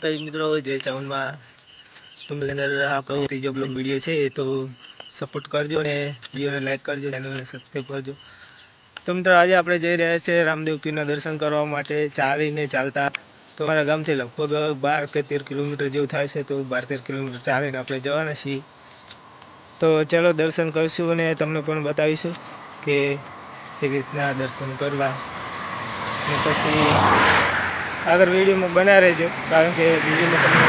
માતાજી મિત્રો જય ચાવનમાં તમને અંદર આપણો ત્રીજો બ્લોગ વીડિયો છે, તો સપોર્ટ કરજો ને વિડીયોને લાઈક કરજો ચેનલને સબસ્ક્રાઈબ કરજો. તો મિત્રો, આજે આપણે જઈ રહ્યા છીએ રામદેવ પીરના દર્શન કરવા માટે ચાલીને ચાલતા. તો અમારા ગામથી લગભગ બાર કે તેર કિલોમીટર જેવું થાય છે, તો બાર તેર કિલોમીટર ચાલીને આપણે જવાના છીએ. તો ચાલો દર્શન કરીશું અને તમને પણ બતાવીશું કે કેવી રીતના દર્શન કરવા. અને પછી આગળ વિડીયોમાં બના રહેજો. કારણ કે વિડીયોમાં તમને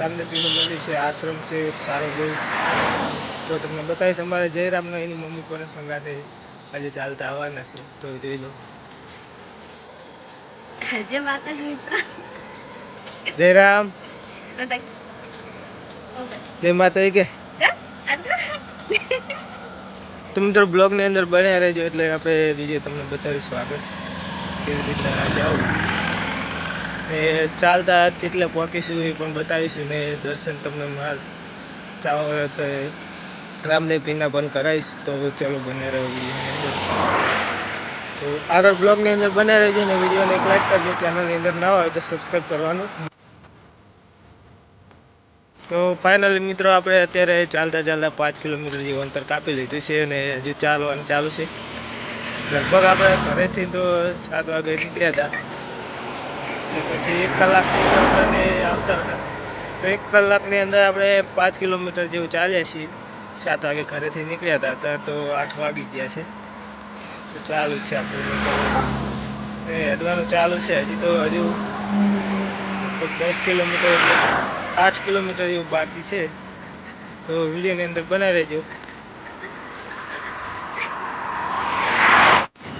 રામદેવપીરનું મંદિર છે આશ્રમ છે સારો બહુ તો તમને બતાવીશ અમારે જયરામનો એની મમ્મી પણ સંગાતે આજે ચાલતા આવવાના છે. તો જોઈ લો જયરામ. જય માતા કે. તો મિત્રો બ્લોગની અંદર બન્યા રહેજો એટલે આપણે વીડિયો તમને બતાવીશું આગળ. કેવી રીતના જવું ને ચાલતા કેટલે પહોંચીશું એ પણ બતાવીશું ને દર્શન તમને માલ. ચાવો તો રામદેવ પીના પણ કરાવીશ તો ચાલો બને રહ્યું તો આગળ બ્લોગની અંદર બને રહેજો ને વિડીયોને એક લાઈક કરજો ચેનલની અંદર ના હોય તો સબસ્ક્રાઈબ કરવાનું. તો ફાઇનલી મિત્રો આપણે અત્યારે ચાલતા ચાલતા પાંચ કિલોમીટર જેવું અંતર કાપી લીધું છે અને હજુ ચાલવાનું ચાલુ છે. લગભગ આપણે ઘરેથી તો સાત વાગે નીકળ્યા હતા. પછી એક કલાકની અંદર આવતા હતા. એક કલાકની અંદર આપણે પાંચ કિલોમીટર જેવું ચાલ્યા છીએ. સાત વાગે ઘરેથી નીકળ્યા હતા. અત્યારે તો આઠ વાગી ગયા છે. તો ચાલુ છે આપણે એ અડવાનું ચાલુ છે. હજી તો હજુ દસ કિલોમીટર, આઠ કિલોમીટર એવું બાકી છે. તો વિડીયોની અંદર બનાવી રહેજો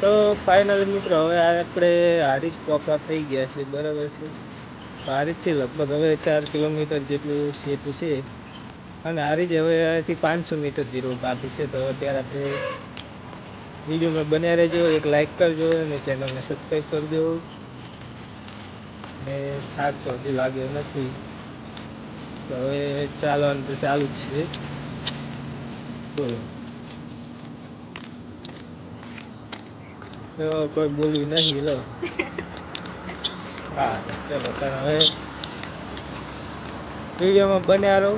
તો ફાઇનલ મિત્રો, હવે આપણે હારીજ પોકા થઈ ગયા છે બરાબર છે? હારીજથી લગભગ હવે ચાર કિલોમીટર જેટલું સેતુ છે. અને હારીજ હવે અહીંથી પાંચસો મીટર જેટલું બાકી છે, તો અત્યારે આપણે વિડીયોમાં બન્યા રહેજો, એક લાઇક કરજો અને ચેનલને સબસ્ક્રાઈબ કરી દો ને થાક તો હજી લાગ્યો નથી. તો હવે ચાલવાનું તો ચાલુ જ છે. બોલો. કોઈ બોલ્યું નહીં લો હા ચલો, તાર હવે વિડીયોમાં બન્યા રહો.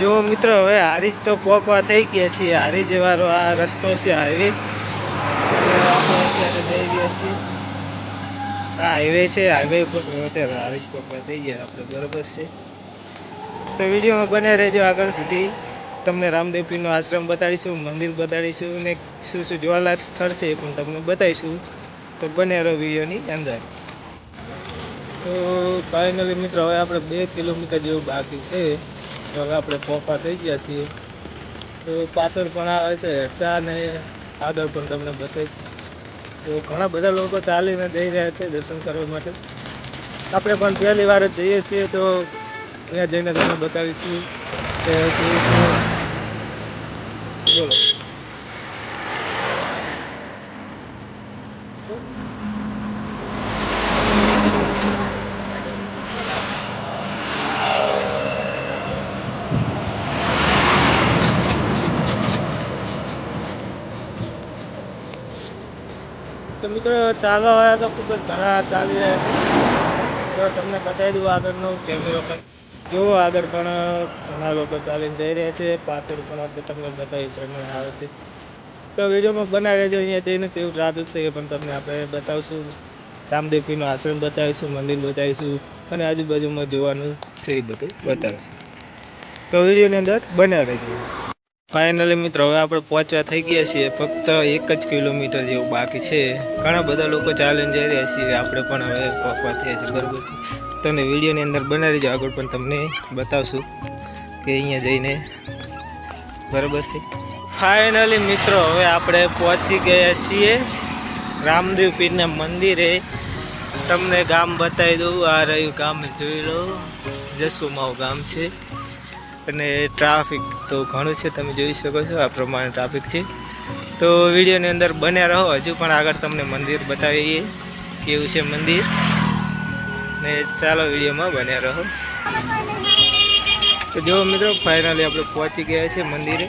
જો મિત્રો, હવે હારી જ તો પોકવા થઈ ગયા છીએ. હારી જવાનો આ રસ્તો છે હાઈવે અત્યારે આ હાઈવે છે હાઈવે ઉપર અત્યારે જ પોકવા થઈ ગયા, આપણે બરોબર છે. તો વિડીયોમાં બને રહેજો આગળ સુધી. તમને રામદેવપીરનો આશ્રમ બતાડીશું, મંદિર બતાડીશું અને શું શું જોવાલાયક સ્થળ છે એ પણ તમને બતાવીશું. તો બને રહો વિડીયોની અંદર. તો ફાઇનલી મિત્રો, હવે આપણે બે કિલોમીટર જેવું બાકી છે. તો હવે આપણે પોપા થઈ ગયા છીએ. તો પાછળ પણ આવે છે હેઠા ને આગળ પણ તમને બતાવીશ. તો ઘણા બધા લોકો ચાલીને જઈ રહ્યા છે દર્શન કરવા માટે. આપણે પણ પહેલી વાર જઈએ છીએ, તો ત્યાં જઈને તમને બતાવીશું કે કેવી રીતે- બોલો તો મિત્રો ચાલવા વાળા તો ખૂબ જ ઘણા ચાલી રહ્યા છે. તો તમને બતાવી દઉં આગળનો કેમેરો પણ જો આગળ પણ ઘણા લોકો ચાલીને જઈ રહ્યા છે, પાછળ પણ આપણે તમને બતાવી પ્રમાણે આવે છે તો વિડીયોમાં બનાવી રહેજો, અહીંયા જઈને તેવું ટ્રાફિક છે પણ તમને આપણે બતાવશું. રામદેવપીનો આશ્રમ બતાવીશું, મંદિર બતાવીશું અને આજુબાજુમાં જોવાનું છે એ બધું બતાવીશું. તો વિડીયોની અંદર બનાવી રહેજો. ફાઇનલી મિત્રો, હવે આપણે પહોંચવા થઈ ગયા છીએ ફક્ત એક જ કિલોમીટર જેવું બાકી છે. ઘણા બધા લોકો ચાલીને જઈ રહ્યા છીએ આપણે પણ હવે પહોંચવા થયા છીએ, બરાબર છે. તમને વિડીયોની અંદર બનાવી દેજો આગળ પણ તમને બતાવશું કે અહીંયા જઈને બરાબર છે. ફાઇનલી મિત્રો, હવે આપણે પહોંચી ગયા છીએ રામદેવ પીરના મંદિરે. તમને ગામ બતાવી દઉં, આ રહ્યું ગામ જોઈ લો, જસુમાવ ગામ છે. અને ટ્રાફિક તો ઘણું છે, તમે જોઈ શકો છો, આ પ્રમાણે ટ્રાફિક છે. તો વિડીયોની અંદર બન્યા રહો, હજુ પણ આગળ તમને મંદિર બતાવીએ કેવું છે મંદિર. ને ચાલો વિડીયોમાં બન્યા રહો. તો જો મિત્રો ફાઇનલી આપણે પહોંચી ગયા છીએ મંદિરે.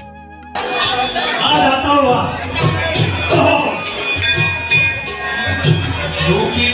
જોગી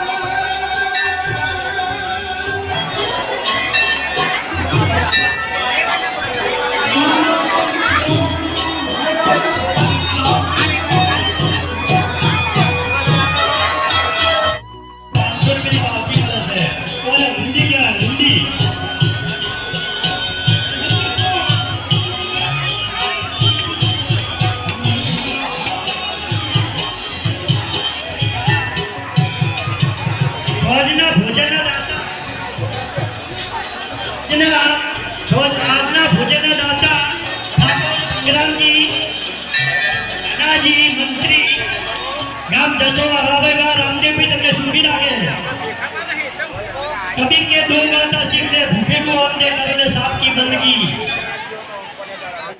ગામ જસોવા રાભાઈબા રામદેવજી તમને સુખી લાગે कभी के दो माता सिख ले भूखे को हमने कर ले साफ की बंदगी